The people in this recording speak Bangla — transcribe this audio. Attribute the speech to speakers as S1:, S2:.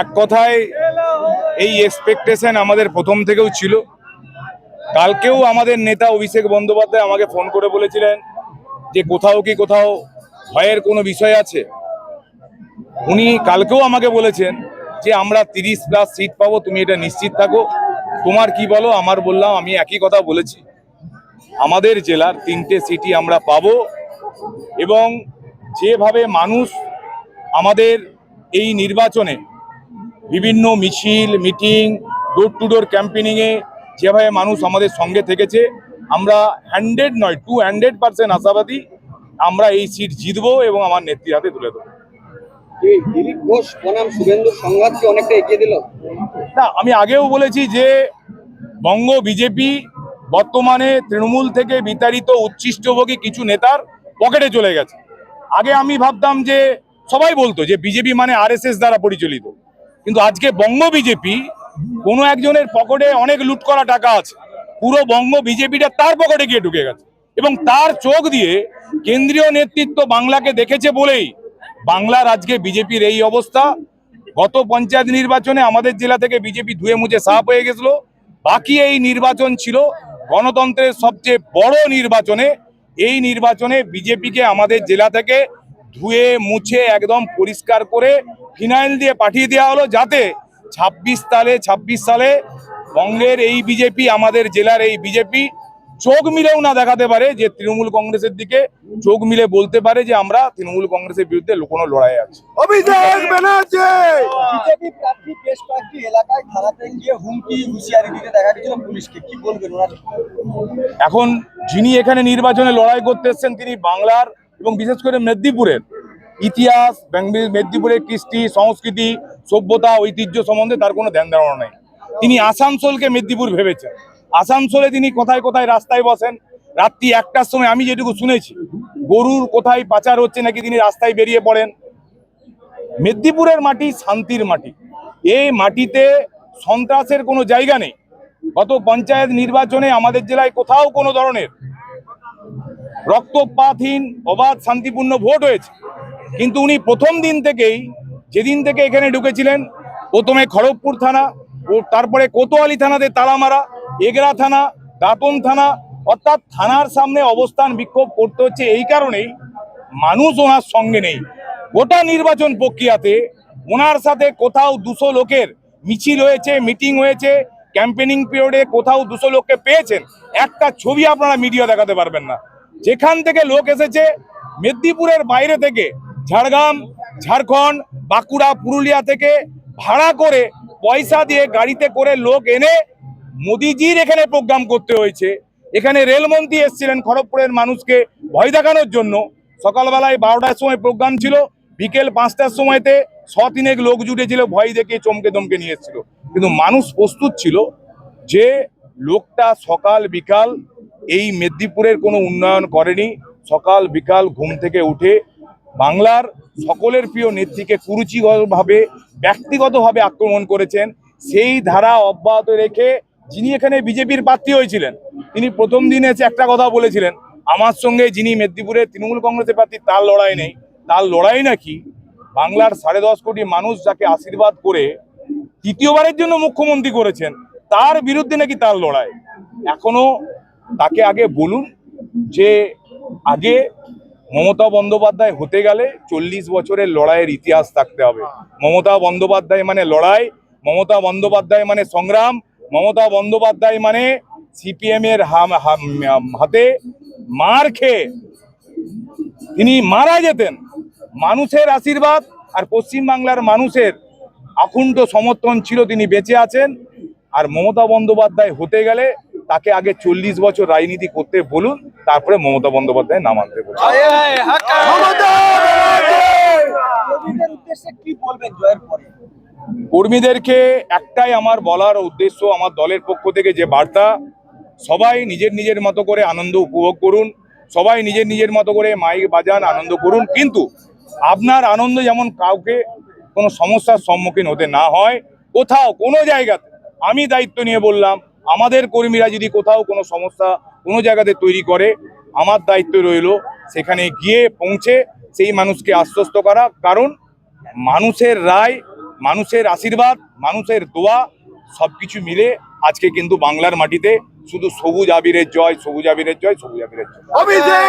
S1: এক কথায়, এই এক্সপেকটেশন আমাদের প্রথম থেকেও ছিল। কালকেও আমাদের নেতা অভিষেক বন্দ্যোপাধ্যায় আমাকে ফোন করে বলেছিলেন যে, কোথাও কি কোথাও ভয়ের কোনো বিষয় আছে? উনি কালকেও আমাকে বলেছেন যে, আমরা তিরিশ প্লাস সিট পাবো, তুমি এটা নিশ্চিত থাকো। তোমার কি বলো, আমার বললাম, আমি একই কথা বলেছি। আমাদের জেলার তিনটে সিটি আমরা পাবো এবং যেভাবে মানুষ আমাদের এই নির্বাচনে বিভিন্ন মিছিল মিটিং ডোর টু ডোর ক্যাম্পেনিংয়ে যেভাবে মানুষ আমাদের সঙ্গে থেকেছে আমরা হান্ড্রেড নয় টু হান্ড্রেড পার্সেন্ট আশাবাদী আমরা এই সিট জিতবো এবং আমার নেত্রীর হাতে তুলে দেবো।
S2: দিলীপ ঘোষ বনাম শুভেন্দু সংঘাতকে অনেকটা এগিয়ে দিল?
S1: না আমি আগেও বলেছি যে বঙ্গ বিজেপি বর্তমানে তৃণমূল থেকে বিতাড়িত উচ্ছিষ্টভোগী কিছু নেতার পকেটে চলে গেছে। আগে আমি ভাবতাম যে সবাই বলতো যে বিজেপি মানে আরএসএস দ্বারা পরিচালিত। কিন্তু আজকে বঙ্গ বিজেপি কোনো একজনের পকেটে অনেক লুট করা টাকা আছে। পুরো বঙ্গ বিজেপিটা তার পকেটে গিয়ে ঢুকে গেছে। এবং তার চোখ দিয়ে কেন্দ্রীয় নেতৃত্ব বাংলাকে দেখেছে বলেই বাংলার আজকে বিজেপির এই অবস্থা। গত পঞ্চায়েত নির্বাচনে আমাদের জেলা থেকে বিজেপি ধুয়ে মুছে সাফ হয়ে গেছিল। বাকি এই নির্বাচন ছিল গণতন্ত্রের সবচেয়ে বড় নির্বাচনে। এই নির্বাচনে বিজেপিকে আমাদের জেলা থেকে ধুয়ে মুছে একদম পরিষ্কার করে ফিনাইল দিয়ে পাঠিয়ে দেওয়া হলো যাতে ছাব্বিশ সালে ছাব্বিশ সালে বঙ্গের এই বিজেপি আমাদের জেলার এই বিজেপি চোখ মিলেও না দেখাতে পারে যে তৃণমূল কংগ্রেসের দিকে চোখ মিলে বলতে পারে যে আমরা তৃণমূল কংগ্রেসের বিরুদ্ধে কোনো লড়াই আছে।
S3: অভিষেক ব্যানার্জি!
S2: বিজেপি প্রার্থী বেশ কয়েকটি এলাকায় থানাতে গিয়ে হুমকি হুঁশিয়ারি দিতে দেখা গেছিল পুলিশকে। কি বলবেন ওনার?
S1: এখন যিনি এখানে নির্বাচনে লড়াই করতে এসছেন তিনি বাংলার এবং বিশেষ করে মেদিনীপুরের ইতিহাস মেদিনীপুরের কৃষ্টি, সংস্কৃতি, সভ্যতা, ঐতিহ্য সম্বন্ধে তার কোনো ধ্যান ধারণা নেই। তিনি আসানসোলকে মেদিনীপুর ভেবেছেন। আসানসোলে তিনি কোথায় কোথায় রাস্তায় বসেন? রাত্রি একটার সময় আমি যেটুকু শুনেছি, গরুর কোথায় পাচার হচ্ছে নাকি তিনি রাস্তায় বেরিয়ে পড়েন? মেদিনীপুরের মাটি শান্তির মাটি। এই মাটিতে সন্ত্রাসের কোনো জায়গা নেই। গত পঞ্চায়েত নির্বাচনে আমাদের জেলায় কোথাও কোনো ধরনের রক্তপাতহীন অবাধ শান্তিপূর্ণ ভোট হয়েছে। কিন্তু উনি প্রথম দিন থেকেই, যেদিন থেকে এখানে ঢুকেছিলেন, প্রথমে খড়গপুর থানা ও তারপরে কোতোয়ালি থানাতে তালা মারা এগরা থানা দাঁতন থানা, অর্থাৎ থানার সামনে অবস্থান বিক্ষোভ করতে হচ্ছে এই কারণেই মানুষ ওনার সঙ্গে নেই। গোটা নির্বাচন প্রক্রিয়াতে ওনার সাথে কোথাও দুশো লোকের মিছিল হয়েছে, মিটিং হয়েছে, ক্যাম্পেনিং পিরিয়ডে কোথাও দুশো লোককে পেয়েছেন। একটা ছবি আপনারা মিডিয়া দেখাতে পারবেন না। যেখান থেকে লোক এসেছে, মেদিনীপুরের বাইরে থেকে ঝাড়গ্রাম, ঝাড়খণ্ড, বাঁকুড়া, পুরুলিয়া থেকে ভাড়া করে পয়সা দিয়ে গাড়িতে করে লোক এনে মোদিজির এখানে প্রোগ্রাম করতে হয়েছে। এখানে রেলমন্ত্রী এসেছিলেন খড়গপুরের মানুষকে ভয় দেখানোর জন্য। সকালবেলায় বারোটার সময় প্রোগ্রাম ছিল, বিকেল পাঁচটার সময়তে ছ তিনেক লোক জুটেছিল, ভয় দেখে চমকে দমকে নিয়ে এসেছিল। কিন্তু মানুষ প্রস্তুত ছিল যে লোকটা সকাল বিকাল এই মেদিনীপুরের কোনো উন্নয়ন করেনি। সকাল, বিকাল ঘুম থেকে উঠে বাংলার সকলের প্রিয় নেত্রীকে কুরুচিগতভাবে ব্যক্তিগতভাবে আক্রমণ করেছেন। সেই ধারা অব্যাহত রেখে যিনি এখানে বিজেপির প্রার্থী হয়েছিলেন, তিনি প্রথম দিনে এসে একটা কথা বলেছিলেন, আমার সঙ্গে যিনি মেদিনীপুরের তৃণমূল কংগ্রেসের প্রার্থী, তার লড়াই নেই। তার লড়াই নাকি বাংলার সাড়ে দশ কোটি মানুষ যাকে আশীর্বাদ করে তৃতীয়বারের জন্য মুখ্যমন্ত্রী করেছেন, তার বিরুদ্ধে নাকি তার লড়াই? এখনও তাকে আগে বলুন যে আগে মমতা বন্দ্যোপাধ্যায় হতে গেলে চল্লিশ বছরের লড়াইয়ের ইতিহাস থাকতে হবে। মমতা বন্দ্যোপাধ্যায় মানে লড়াই, মমতা বন্দ্যোপাধ্যায় মানে সংগ্রাম, মমতা বন্দ্যোপাধ্যায় মানে সিপিএম এর হাম- হাম- হাতে মার খেয়ে তিনি মারা যেতেন। মানুষের আশীর্বাদ আর পশ্চিমবাংলার মানুষের আকুণ্ঠ সমর্থন ছিল তিনি বেঁচে আছেন। আর মমতা বন্দ্যোপাধ্যায় হতে গেলে তাকে আগে চল্লিশ বছর রাজনীতি করতে বলুন তারপরে মমতা বন্দ্যোপাধ্যায় নাম আনতে বলুন। কর্মীদেরকে একটাই আমার বলার উদ্দেশ্য আমার দলের পক্ষ থেকে যে বার্তা সবাই নিজের নিজের মতো করে আনন্দ উপভোগ করুন সবাই নিজের নিজের মতো করে মাইক বাজান আনন্দ করুন কিন্তু আপনার আনন্দ যেমন কাউকে কোনো সমস্যার সম্মুখীন হতে না হয় কোথাও কোনো জায়গাতে আমি দায়িত্ব নিয়ে বললাম আমাদের কর্মীরা যদি কোথাও কোনো সমস্যা কোনো জায়গাতে তৈরি করে, আমার দায়িত্ব রইল সেখানে গিয়ে পৌঁছে সেই মানুষকে আশ্বস্ত করা। কারণ মানুষের রায়, মানুষের আশীর্বাদ, মানুষের দোয়া সব কিছু মিলে আজকে কিন্তু বাংলার মাটিতে শুধু সবুজ আবিরের জয়, সবুজ আবিরের জয়, সবুজ আবিরের জয়।